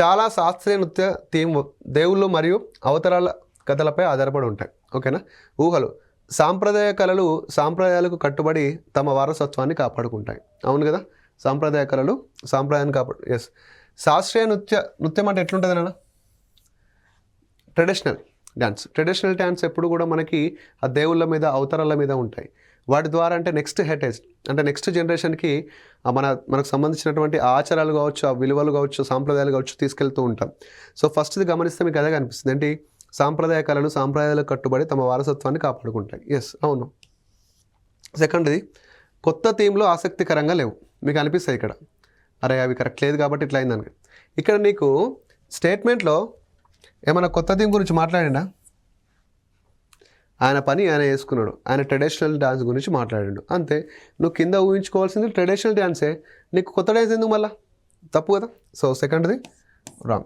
చాలా శాస్త్రీయ నృత్య థీమ్ దేవుళ్ళు మరియు అవతరాల కథలపై ఆధారపడి ఉంటాయి. ఓకేనా? ఊహలు. సాంప్రదాయ కళలు సాంప్రదాయాలకు కట్టుబడి తమ వారసత్వాన్ని కాపాడుకుంటాయి. అవును కదా? సాంప్రదాయ కళలు సాంప్రదాయాన్ని కాపాడు ఎస్ శాస్త్రీయ నృత్య నృత్యం అంటే ఎట్లుంటుంది నాన్న? ట్రెడిషనల్ డ్యాన్స్ ట్రెడిషనల్ డ్యాన్స్ ఎప్పుడు కూడా మనకి ఆ దేవుళ్ళ మీద అవతారాల మీద ఉంటాయి. వాటి ద్వారా అంటే నెక్స్ట్ హెటేజ్ అంటే నెక్స్ట్ జనరేషన్కి మన మనకు సంబంధించినటువంటి ఆచారాలు కావచ్చు ఆ విలువలు కావచ్చు సాంప్రదాయాలు కావచ్చు తీసుకెళ్తూ ఉంటాం. సో ఫస్ట్ది గమనిస్తే మీకు అదే కనిపిస్తుంది. ఏంటి? సాంప్రదాయ కళలు సాంప్రదాయాలకు కట్టుబడి తమ వారసత్వాన్ని కాపాడుకుంటాయి. ఎస్ అవును. సెకండ్ది కొత్త థీమ్లో ఆసక్తికరంగా లేవు. మీకు అనిపిస్తాయి ఇక్కడ. అరే అవి కరెక్ట్ లేదు కాబట్టి ఇట్లా అయిందని ఇక్కడ నీకు స్టేట్మెంట్లో ఏమైనా కొత్త థీమ్ గురించి మాట్లాడినా ఆయన పని ఆయన వేసుకున్నాడు ఆయన ట్రెడిషనల్ డ్యాన్స్ గురించి మాట్లాడాడు. అంతే. నువ్వు కింద ఊహించుకోవాల్సింది ట్రెడిషనల్ డ్యాన్సే నీకు కొత్త డ్యాన్స్ ఎందుకు మళ్ళా? తప్పు కదా? సో సెకండ్ది రాంగ్